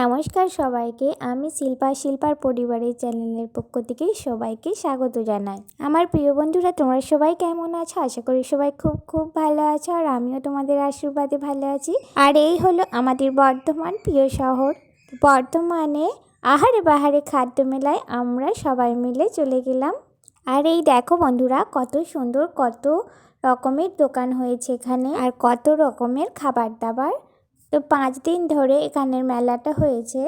নমস্কার সবাইকে। আমি শিল্পা, শিল্পার পরিবারের চ্যানেলের পক্ষ থেকে সবাইকে স্বাগত জানাই। আমার প্রিয় বন্ধুরা, তোমরা সবাই কেমন আছো? আশা করি সবাই খুব খুব ভালো আছো আর আমিও তোমাদের আশীর্বাদে ভালো আছি। আর এই হলো আমাদের বর্ধমান প্রিয় শহর। বর্ধমানে আহারে বাহারে খাদ্য মেলায় আমরা সবাই মিলে চলে গেলাম। আর এই দেখো বন্ধুরা, কত সুন্দর, কত রকমের দোকান হয়েছে এখানে। আর কত রকমের খাবার দাবার। তো পাঁচ দিন ধরে এখানের মেলাটা হয়েছে।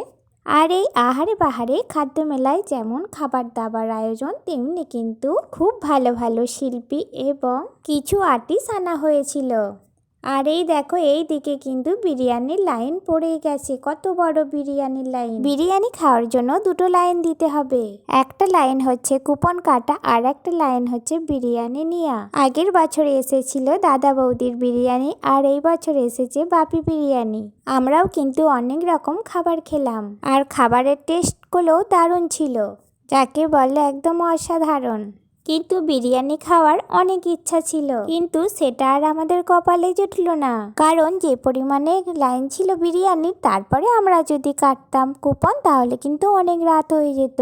আর এই আহারে বাহারে খাদ্য মেলায় যেমন খাবার দাবার আয়োজন, তেমনি কিন্তু খুব ভালো ভালো শিল্পী এবং কিছু আর্টিস্ট আনা হয়েছিল। আর এই দেখো, এই দিকে কিন্তু বিরিয়ানির লাইন পড়ে গেছে। কত বড় বিরিয়ানির লাইন। বিরিয়ানি খাওয়ার জন্য দুটো লাইন দিতে হবে। একটা লাইন হচ্ছে কুপন কাটা, আর একটা লাইন হচ্ছে বিরিয়ানি নেওয়া আগের বছর এসেছিল দাদা বৌদির বিরিয়ানি, আর এই বছর এসেছে বাপি বিরিয়ানি। আমরাও কিন্তু অনেক রকম খাবার খেলাম। আর খাবারের টেস্টগুলোও দারুণ ছিল। যাকে বলে একদম অসাধারণ। কিন্তু বিরিয়ানি খাওয়ার অনেক ইচ্ছা ছিল। কিন্তু সেটা আর আমাদের কপালে জুটলো না। কারণ যে পরিমাণে লাইন ছিল বিরিয়ানির তারপরে আমরা যদি কাটতাম কুপন, তাহলে কিন্তু অনেক রাত হয়ে যেত।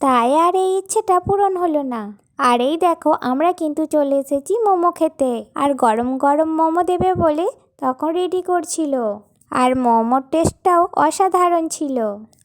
তাই আর এই ইচ্ছেটা পূরণ হলো না। আর এই দেখো, আমরা কিন্তু চলে এসেছি মোমো খেতে। আর গরম গরম মোমো দেবে বলে তখন রেডি করছিল। আর মোমোর টেস্টটাও অসাধারণ ছিল।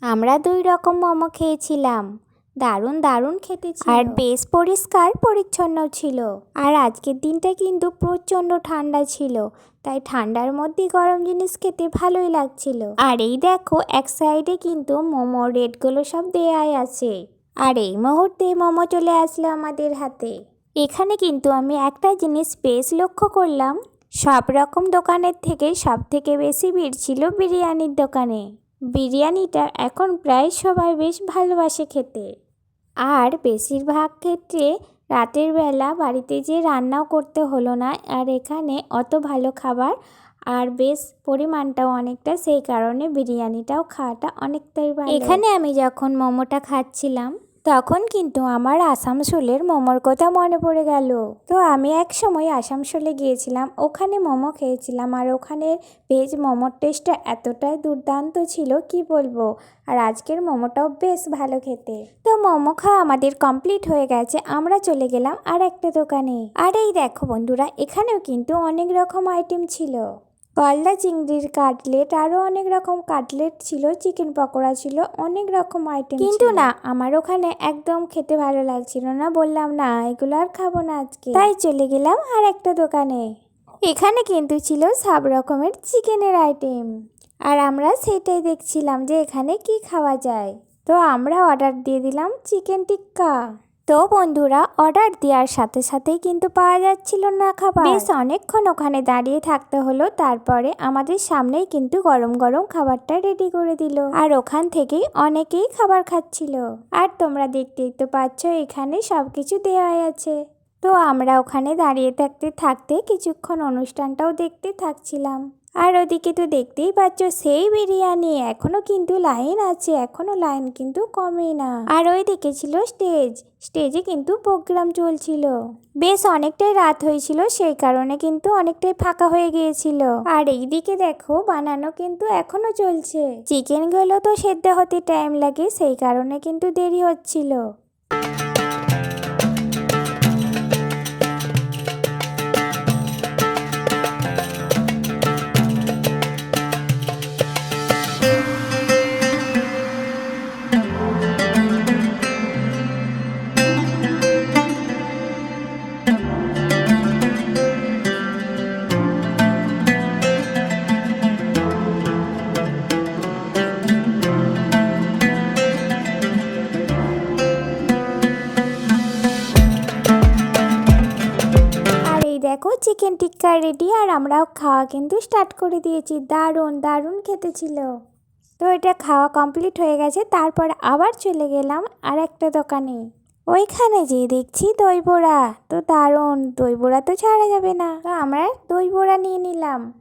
আমরা দুই রকম মোমো খেয়েছিলাম। দারুণ দারুণ খেতে ছিল। আর বেশ পরিষ্কার, পরিচ্ছন্ন ছিল। আর আজকের দিনটা কিন্তু প্রচণ্ড ঠান্ডা ছিল। তাই ঠান্ডার মধ্যে গরম জিনিস খেতে ভালোই লাগছিল। আর এই দেখো, এক সাইডে কিন্তু মোমো রেটগুলো সব দেয়াই আছে। আর এই মুহূর্তে মোমো চলে আসলো আমাদের হাতে। এখানে কিন্তু আমি একটা জিনিস বেশ লক্ষ্য করলাম। সব রকম দোকানের থেকে সব থেকে বেশি ভিড় ছিল বিরিয়ানির দোকানে। বিরিয়ানিটা এখন প্রায় সবাই বেশ ভালোবাসে খেতে। আর বেশিরভাগ ক্ষেত্রে রাতের বেলা বাড়িতে যে রান্নাও করতে হলো না। আর এখানে অত ভালো খাবার আর বেশ পরিমাণটাও অনেকটা, সেই কারণে বিরিয়ানিটাও খাওয়াটা অনেকটাই ভালো। এখানে আমি যখন মোমোটা খাচ্ছিলাম তখন কিন্তু আমার আসানসোলের মোমোর কথা মনে পড়ে গেল। তো আমি এক সময় আসানসোলে গিয়েছিলাম, ওখানে মোমো খেয়েছিলাম আর ওখানের ভেজ মোমোর টেস্টটা এতটাই দুর্দান্ত ছিল, কি বলব? আর আজকের মোমোটাও বেশ ভালো খেতে। তো মোমো খাওয়া আমাদের কমপ্লিট হয়ে গেছে, আমরা চলে গেলাম আর একটা দোকানে। আর এই দেখো বন্ধুরা, এখানেও কিন্তু অনেক রকম আইটেম ছিল। গলদা চিংড়ির কাটলেট আরও অনেক রকম কাটলেট ছিল চিকেন পকোড়া ছিল অনেক রকম আইটেম কিন্তু না আমার ওখানে একদম খেতে ভালো লাগছিল না বললাম না এগুলো আর খাব না আজকে। তাই চলে গেলাম আর একটা দোকানে। এখানে কিন্তু ছিল সব রকমের চিকেনের আইটেম আর আমরা সেটাই দেখছিলাম যে এখানে কি খাওয়া যায়। তো আমরা অর্ডার দিয়ে দিলাম চিকেন টিক্কা। তো বন্ধুরা অর্ডার দেওয়ার সাথে সাথেই কিন্তু পাওয়া যাচ্ছিল না খাবার। বেশ অনেকক্ষণ ওখানে দাঁড়িয়ে থাকতে হলো, তারপরে আমাদের সামনেই কিন্তু গরম গরম খাবারটা রেডি করে দিল। আর ওখান থেকেই অনেকেই খাবার খাচ্ছিল। আর তোমরা দেখতেই তো পাচ্ছ, এখানে সব কিছু দেওয়াই আছে। তো আমরা ওখানে দাঁড়িয়ে থাকতে থাকতে কিছুক্ষণ অনুষ্ঠানটাও দেখতে থাকছিলাম। আর ওদিকে তো দেখতেই পাচ্ছ, সেই বিরিয়ানি এখনও কিন্তু লাইন আছে, এখনও লাইন কিন্তু কমে না। আর ওইদিকে ছিল স্টেজ, স্টেজে কিন্তু প্রোগ্রাম চলছিল। বেশ অনেকটাই রাত হয়েছিল, সেই কারণে কিন্তু অনেকটাই ফাঁকা হয়ে গিয়েছিল। আর এইদিকে দেখো, বানানো কিন্তু এখনও চলছে। চিকেনগুলো তো সেদ্ধ হতে টাইম লাগে, সেই কারণে কিন্তু দেরি হচ্ছিল। দেখো চিকেন টিক্কা রেডি আর আমরাও খাওয়া কিন্তু স্টার্ট করে দিয়েছি। দারুণ দারুণ খেতে ছিল। তো এটা খাওয়া কমপ্লিট হয়ে গেছে, তারপর আবার চলে গেলাম আর একটা দোকানে। ওইখানে যে দেখছি দই বড়া তো দারুণ। দই বড়া তো ছাড়া যাবে না। আমরা দই বড়া নিয়ে নিলাম।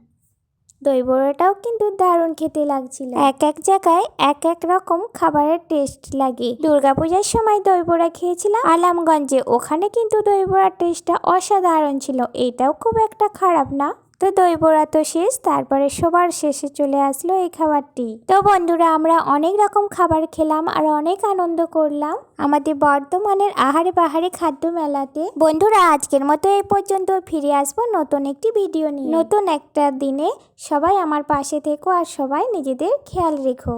দই বড়াটাও কিন্তু দারুণ খেতে লাগছিল। এক এক জায়গায় এক এক রকম খাবারের টেস্ট লাগে। দুর্গাপূজার সময় দই বড়া খেয়েছিলাম। আলামগঞ্জে ওখানে কিন্তু দই বড়ার টেস্টটা অসাধারণ ছিল। এটাও খুব একটা খারাপ না। তো দই বড়া তো শেষ, তারপরে সবার শেষে চলে আসলো এই খাবারটি। তো বন্ধুরা, আমরা অনেক রকম খাবার খেলাম আর অনেক আনন্দ করলাম আমাদের বর্তমানের আহারে বাহারে খাদ্য মেলাতে। বন্ধুরা, আজকের মতো এই পর্যন্ত ফিরে আসব নতুন একটি ভিডিও নিয়ে। নতুন একটা দিনে সবাই আমার পাশে থেকো আর সবাই নিজেদের খেয়াল রেখো।